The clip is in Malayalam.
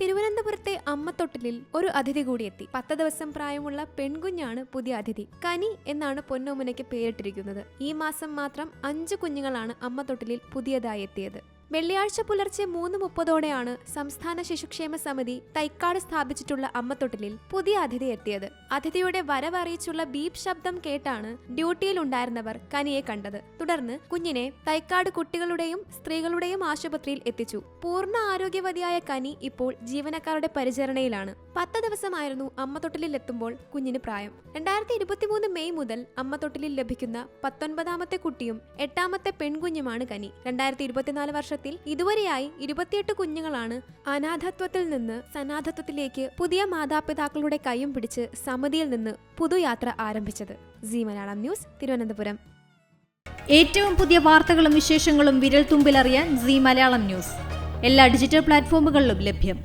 തിരുവനന്തപുരത്തെ അമ്മത്തൊട്ടിലിൽ ഒരു അതിഥി കൂടിയെത്തി പത്ത് ദിവസം പ്രായമുള്ള പെൺകുഞ്ഞാണ് പുതിയ അതിഥി. കനി എന്നാണ് പൊന്നോമുനയ്ക്ക് പേരിട്ടിരിക്കുന്നത്. ഈ മാസം മാത്രം അഞ്ച് കുഞ്ഞുങ്ങളാണ് അമ്മത്തൊട്ടിലിൽ പുതിയതായി എത്തിയത്. വെള്ളിയാഴ്ച പുലർച്ചെ മൂന്ന് മുപ്പതോടെയാണ് സംസ്ഥാന ശിശുക്ഷേമ സമിതി തൈക്കാട് സ്ഥാപിച്ചിട്ടുള്ള അമ്മത്തൊട്ടിലിൽ പുതിയ അതിഥി എത്തിയത്. അതിഥിയുടെ വരവറിയിച്ചുള്ള ബീപ് ശബ്ദം കേട്ടാണ് ഡ്യൂട്ടിയിൽ ഉണ്ടായിരുന്നവർ കനിയെ കണ്ടത്. തുടർന്ന് കുഞ്ഞിനെ തൈക്കാട് കുട്ടികളുടെയും സ്ത്രീകളുടെയും ആശുപത്രിയിൽ എത്തിച്ചു. പൂർണ ആരോഗ്യവതിയായ കനി ഇപ്പോൾ ജീവനക്കാരുടെ പരിചരണയിലാണ്. പത്ത് ദിവസമായിരുന്നു അമ്മത്തൊട്ടിലിൽ എത്തുമ്പോൾ കുഞ്ഞിന് പ്രായം. രണ്ടായിരത്തി ഇരുപത്തിമൂന്ന് മെയ് മുതൽ അമ്മത്തൊട്ടിലിൽ ലഭിക്കുന്ന പത്തൊൻപതാമത്തെ കുട്ടിയും എട്ടാമത്തെ പെൺകുഞ്ഞുമാണ് കനി. രണ്ടായിരത്തി ഇരുപത്തിനാല് വർഷത്തിൽ ഇതുവരെയായി ഇരുപത്തിയെട്ട് കുഞ്ഞുങ്ങളാണ് അനാഥത്വത്തിൽ നിന്ന് സനാഥത്വത്തിലേക്ക് പുതിയ മാതാപിതാക്കളുടെ കൈയും പിടിച്ച് സമിതിയിൽ നിന്ന് പുതുയാത്ര ആരംഭിച്ചത്. Zee Malayalam News Thiruvananthapuram. ഏറ്റവും പുതിയ വാർത്തകളും വിശേഷങ്ങളും വിരൽ തുമ്പിലറിയാൻ സി മലയാളം ന്യൂസ്. എല്ലാ ഡിജിറ്റൽ പ്ലാറ്റ്ഫോമുകളിലും ലഭ്യം.